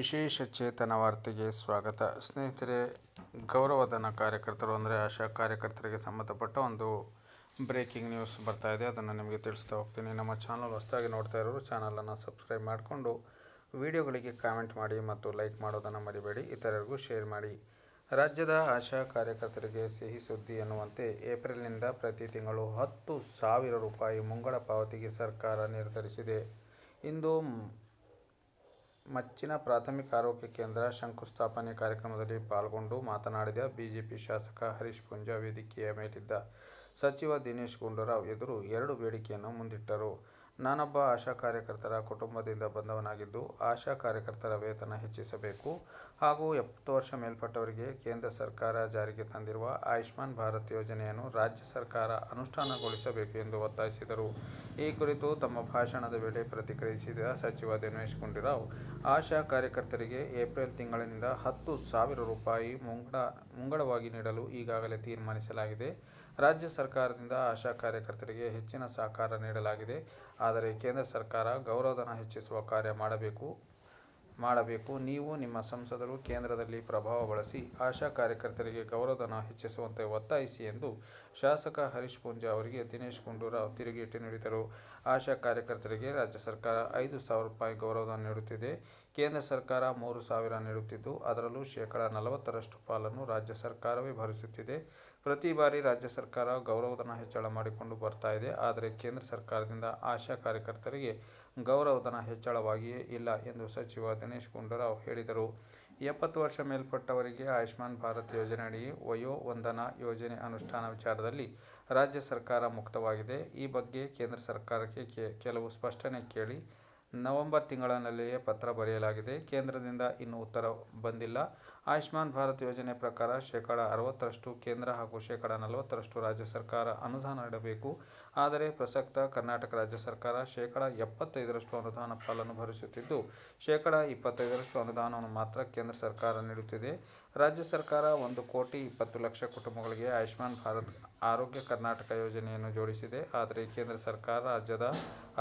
ವಿಶೇಷ ಚೇತನ ವಾರ್ತೆಗೆ ಸ್ವಾಗತ. ಸ್ನೇಹಿತರೆ, ಗೌರವಧನ ಕಾರ್ಯಕರ್ತರು ಅಂದರೆ ಆಶಾ ಕಾರ್ಯಕರ್ತರಿಗೆ ಸಂಬಂಧಪಟ್ಟ ಒಂದು ಬ್ರೇಕಿಂಗ್ ನ್ಯೂಸ್ ಬರ್ತಾ ಇದೆ. ಅದನ್ನು ನಿಮಗೆ ತಿಳಿಸ್ತಾ ಹೋಗ್ತೀನಿ. ನಮ್ಮ ಚಾನಲ್ ಹೊಸದಾಗಿ ನೋಡ್ತಾ ಇರೋರು ಚಾನಲನ್ನು ಸಬ್ಸ್ಕ್ರೈಬ್ ಮಾಡಿಕೊಂಡು ವಿಡಿಯೋಗಳಿಗೆ ಕಾಮೆಂಟ್ ಮಾಡಿ ಮತ್ತು ಲೈಕ್ ಮಾಡೋದನ್ನು ಮರಿಬೇಡಿ. ಇತರರಿಗೂ ಶೇರ್ ಮಾಡಿ. ರಾಜ್ಯದ ಆಶಾ ಕಾರ್ಯಕರ್ತರಿಗೆ ಸಿಹಿ ಸುದ್ದಿ ಎನ್ನುವಂತೆ ಏಪ್ರಿಲ್ನಿಂದ ಪ್ರತಿ ತಿಂಗಳು ಹತ್ತು ಸಾವಿರ ರೂಪಾಯಿ ಮುಂಗಡ ಪಾವತಿಗೆ ಸರ್ಕಾರ ನಿರ್ಧರಿಸಿದೆ. ಇಂದು ಮಚ್ಚಿನ ಪ್ರಾಥಮಿಕ ಆರೋಗ್ಯ ಕೇಂದ್ರ ಶಂಕುಸ್ಥಾಪನೆ ಕಾರ್ಯಕ್ರಮದಲ್ಲಿ ಪಾಲ್ಗೊಂಡು ಮಾತನಾಡಿದ ಬಿಜೆಪಿ ಶಾಸಕ ಹರೀಶ್ ಪೂಂಜಾ ವೇದಿಕೆಯ ಮೇಲಿದ್ದ ಸಚಿವ ದಿನೇಶ್ ಗುಂಡೂರಾವ್ ಎದುರು ಎರಡು ಬೇಡಿಕೆಯನ್ನು ಮುಂದಿಟ್ಟರು. ನಾನೊಬ್ಬ ಆಶಾ ಕಾರ್ಯಕರ್ತರ ಕುಟುಂಬದಿಂದ ಬಂದವನಾಗಿದ್ದು ಆಶಾ ಕಾರ್ಯಕರ್ತರ ವೇತನ ಹೆಚ್ಚಿಸಬೇಕು ಹಾಗೂ ಎಪ್ಪತ್ತು ವರ್ಷ ಮೇಲ್ಪಟ್ಟವರಿಗೆ ಕೇಂದ್ರ ಸರ್ಕಾರ ಜಾರಿಗೆ ತಂದಿರುವ ಆಯುಷ್ಮಾನ್ ಭಾರತ್ ಯೋಜನೆಯನ್ನು ರಾಜ್ಯ ಸರ್ಕಾರ ಅನುಷ್ಠಾನಗೊಳಿಸಬೇಕು ಎಂದು ಒತ್ತಾಯಿಸಿದರು. ಈ ಕುರಿತು ತಮ್ಮ ಭಾಷಣದ ವೇಳೆ ಪ್ರತಿಕ್ರಿಯಿಸಿದ ಸಚಿವ ದಿನೇಶ್ ಗುಂಡೂರಾವ್, ಆಶಾ ಕಾರ್ಯಕರ್ತರಿಗೆ ಏಪ್ರಿಲ್ ತಿಂಗಳಿನಿಂದ ಹತ್ತು ಸಾವಿರ ರೂಪಾಯಿ ಮುಂಗಡ, ಮುಂಗಡವಾಗಿ ನೀಡಲು ಈಗಾಗಲೇ ತೀರ್ಮಾನಿಸಲಾಗಿದೆ. ರಾಜ್ಯ ಸರ್ಕಾರದಿಂದ ಆಶಾ ಕಾರ್ಯಕರ್ತರಿಗೆ ಹೆಚ್ಚಿನ ಸಹಕಾರ ನೀಡಲಾಗಿದೆ. ಆದರೆ ಕೇಂದ್ರ ಸರ್ಕಾರ ಗೌರವಧನ ಹೆಚ್ಚಿಸುವ ಕಾರ್ಯ ಮಾಡಬೇಕು. ಮಾಡಬೇಕು. ನೀವು ನಿಮ್ಮ ಸಂಸದರು ಕೇಂದ್ರದಲ್ಲಿ ಪ್ರಭಾವ ಬಳಸಿ ಆಶಾ ಕಾರ್ಯಕರ್ತರಿಗೆ ಗೌರವಧನ ಹೆಚ್ಚಿಸುವಂತೆ ಒತ್ತಾಯಿಸಿ ಎಂದು ಶಾಸಕ ಹರೀಶ್ ಪೂಂಜಾ ಅವರಿಗೆ ದಿನೇಶ್ ಗುಂಡೂರಾವ್ ತಿರುಗೇಟು ನೀಡಿದರು. ಆಶಾ ಕಾರ್ಯಕರ್ತರಿಗೆ ರಾಜ್ಯ ಸರ್ಕಾರ ಐದು ಸಾವಿರ ರೂಪಾಯಿ ಗೌರವಧನ ನೀಡುತ್ತಿದೆ. ಕೇಂದ್ರ ಸರ್ಕಾರ ಮೂರು ಸಾವಿರ ನೀಡುತ್ತಿದ್ದು, ಅದರಲ್ಲೂ ಶೇಕಡ ನಲವತ್ತರಷ್ಟು ಪಾಲನ್ನು ರಾಜ್ಯ ಸರ್ಕಾರವೇ ಭರಿಸುತ್ತಿದೆ. ಪ್ರತಿ ಬಾರಿ ರಾಜ್ಯ ಸರ್ಕಾರ ಗೌರವಧನ ಹೆಚ್ಚಳ ಮಾಡಿಕೊಂಡು ಬರ್ತಾ ಇದೆ. ಆದರೆ ಕೇಂದ್ರ ಸರ್ಕಾರದಿಂದ ಆಶಾ ಕಾರ್ಯಕರ್ತರಿಗೆ ಗೌರವಧನ ಹೆಚ್ಚಳವಾಗಿಯೇ ಇಲ್ಲ ಎಂದು ಸಚಿವ ದಿನೇಶ್ ಗುಂಡೂರಾವ್ ಹೇಳಿದರು. ಎಪ್ಪತ್ತು ವರ್ಷ ಮೇಲ್ಪಟ್ಟವರಿಗೆ ಆಯುಷ್ಮಾನ್ ಭಾರತ್ ಯೋಜನೆಯಡಿ ವಯೋವಂದನಾ ಯೋಜನೆ ಅನುಷ್ಠಾನ ವಿಚಾರದಲ್ಲಿ ರಾಜ್ಯ ಸರ್ಕಾರ ಮುಕ್ತವಾಗಿದೆ. ಈ ಬಗ್ಗೆ ಕೇಂದ್ರ ಸರ್ಕಾರಕ್ಕೆ ಕೆಲವು ಸ್ಪಷ್ಟನೆ ಕೇಳಿ ನವೆಂಬರ್ ತಿಂಗಳಿನಲ್ಲಿಯೇ ಪತ್ರ ಬರೆಯಲಾಗಿದೆ. ಕೇಂದ್ರದಿಂದ ಇನ್ನೂ ಉತ್ತರ ಬಂದಿಲ್ಲ. ಆಯುಷ್ಮಾನ್ ಭಾರತ್ ಯೋಜನೆ ಪ್ರಕಾರ ಶೇಕಡ ಅರವತ್ತರಷ್ಟು ಕೇಂದ್ರ ಹಾಗೂ ಶೇಕಡ ನಲವತ್ತರಷ್ಟು ರಾಜ್ಯ ಸರ್ಕಾರ ಅನುದಾನ ನೀಡಬೇಕು. ಆದರೆ ಪ್ರಸಕ್ತ ಕರ್ನಾಟಕ ರಾಜ್ಯ ಸರ್ಕಾರ ಶೇಕಡ ಎಪ್ಪತ್ತೈದರಷ್ಟು ಅನುದಾನ ಪಾಲನ್ನು ಭರಿಸುತ್ತಿದ್ದು, ಶೇಕಡ ಇಪ್ಪತ್ತೈದರಷ್ಟು ಅನುದಾನವನ್ನು ಮಾತ್ರ ಕೇಂದ್ರ ಸರ್ಕಾರ ನೀಡುತ್ತಿದೆ. ರಾಜ್ಯ ಸರ್ಕಾರ ಒಂದು ಕೋಟಿ ಇಪ್ಪತ್ತು ಲಕ್ಷ ಕುಟುಂಬಗಳಿಗೆ ಆಯುಷ್ಮಾನ್ ಭಾರತ್ ಆರೋಗ್ಯ ಕರ್ನಾಟಕ ಯೋಜನೆಯನ್ನು ಜೋಡಿಸಿದೆ. ಆದರೆ ಕೇಂದ್ರ ಸರ್ಕಾರ ರಾಜ್ಯದ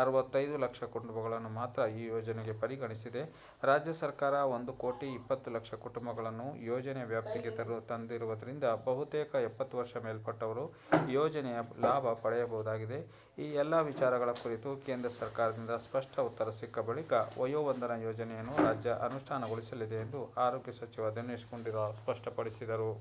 ಅರವತ್ತೈದು ಲಕ್ಷ ಕುಟುಂಬಗಳನ್ನು ಮಾತ್ರ ಈ ಯೋಜನೆಗೆ ಪರಿಗಣಿಸಿದೆ. ರಾಜ್ಯ ಸರ್ಕಾರ ಒಂದು ಕೋಟಿ ಇಪ್ಪತ್ತು ಲಕ್ಷ ಕುಟುಂಬಗಳನ್ನು ಯೋಜನೆ ವ್ಯಾಪ್ತಿಗೆ ತರು ತಂದಿರುವುದರಿಂದ ಬಹುತೇಕ ಎಪ್ಪತ್ತು ವರ್ಷ ಮೇಲ್ಪಟ್ಟವರು ಯೋಜನೆಯ ಲಾಭ ಪಡೆಯಬಹುದಾಗಿದೆ. ಈ ಎಲ್ಲ ವಿಚಾರಗಳ ಕುರಿತು ಕೇಂದ್ರ ಸರ್ಕಾರದಿಂದ ಸ್ಪಷ್ಟ ಉತ್ತರ ಸಿಕ್ಕ ಬಳಿಕ ವಯೋವಂದನ ಯೋಜನೆಯನ್ನು ರಾಜ್ಯ ಅನುಷ್ಠಾನಗೊಳಿಸಲಿದೆ ಎಂದು ಆರೋಗ್ಯ ಸಚಿವ ದಿನೇಶ್ ಗುಂಡೂರಾವ್ ಸ್ಪಷ್ಟಪಡಿಸಿದರು.